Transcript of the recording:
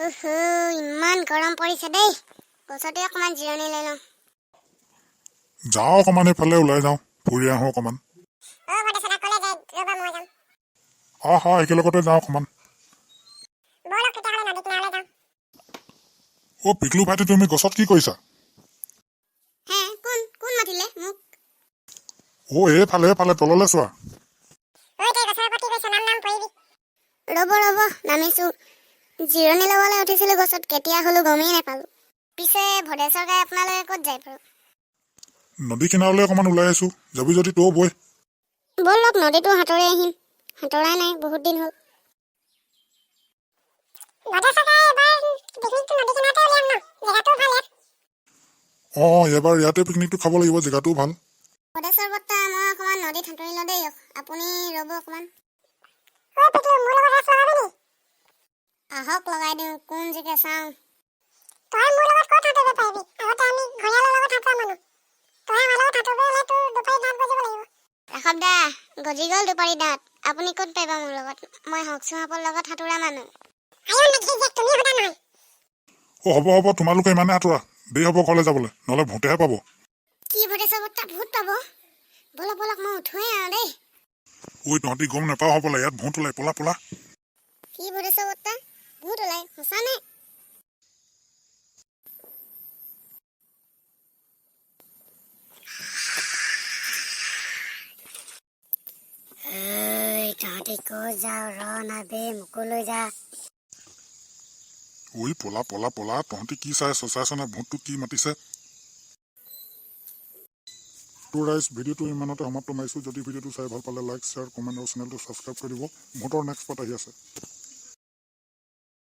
ইমান গৰম পৰিছে দেই। গছতে অকণমান জিৰণি লৈ লওঁ। যাওঁ অকণমান এইফালে ওলাই যাওঁ। ফুৰি আহোঁ অকণমান। অ হয় একেলগতে যাওঁ অকণমান। যাওঁ। অ' পিকলু ভাইটি তুমি গছত কি কৰিছা? অ' এইফালে এইফালে তললৈ চোৱা। ৰ'ব ৰ'ব নামিছো। জিৰণি ল'বলৈ উঠিছিলো গছত কেতিয়া হ'লো গমেই নাপালো। পিছে ভদেশ্বৰ গাই আপোনালোকে ক'ত যায় বাৰু? নদী কিনাৰলৈ অকণমান ওলাই আহিছোঁ যাবি যদি তও বৈ। ব'লক নদীটো সাঁতুৰি আহিম। সাঁতৰাই নাই বহুত দিন হ'ল। অ অ, এবাৰ ইয়াতে পিকনিকটো খাব লাগিব জেগাটোও ভাল। ভদেশ্বৰ বৰ্তা মই অকণমান নদীত সাঁতুৰি লওঁ দেই। আপুনি ৰ'ব অকণমান। আহক লগাই দিওঁ কোন জিকে চাওঁ তই মোৰ লগত ক'ত সাঁতুৰিব পাৰিবি আগতে আমি ঘৰিয়ালৰ লগত সাঁতোৰা মানুহ তই আমাৰ লগত সাঁতুৰিব হ'লে তোৰ দুপাৰী দাঁত গজিব লাগিব ৰাখক দা গজি গ'ল দুপাৰী দাঁত আপুনি ক'ত পাৰিব মোৰ লগত মই হকচু সাপৰ লগত সাঁতোৰা মানুহ আইও নেকি যে তুমি সোধা নহয় অ হ'ব হ'ব তোমালোকে ইমানে আঁতৰা। দেৰি হ'ব ঘৰলৈ যাবলৈ নহ'লে ভূতেহে পাব। কি ভদেশ্বৰ বৰ্তা ভূত পাব? বলক বলক মই উঠোৱেই আৰু দেই। ঐ তহঁতি গম নাপাওঁ হ'বলা ইয়াত ভূত ওলাই পলা পলা। কি ভদেশ্বৰ বৰ্তা ভূত ঐ পলা পলা পলা, তহঁতি কি চাই চাইছ নে, ভূতটো কি মাতিছে? টু ৰাইজ ভিডিঅ'টো ইমানতে সমাপ্ত মাৰিছোঁ। যদি ভিডিঅ'টো চাই ভালো পালে লাইক শ্বেয়াৰ কমেণ্ট আৰু চেনেলটো ছাবস্ক্ৰাইব কৰি দিব। ভোটৰ নেক্সট পাৰ্ট আহি আছে।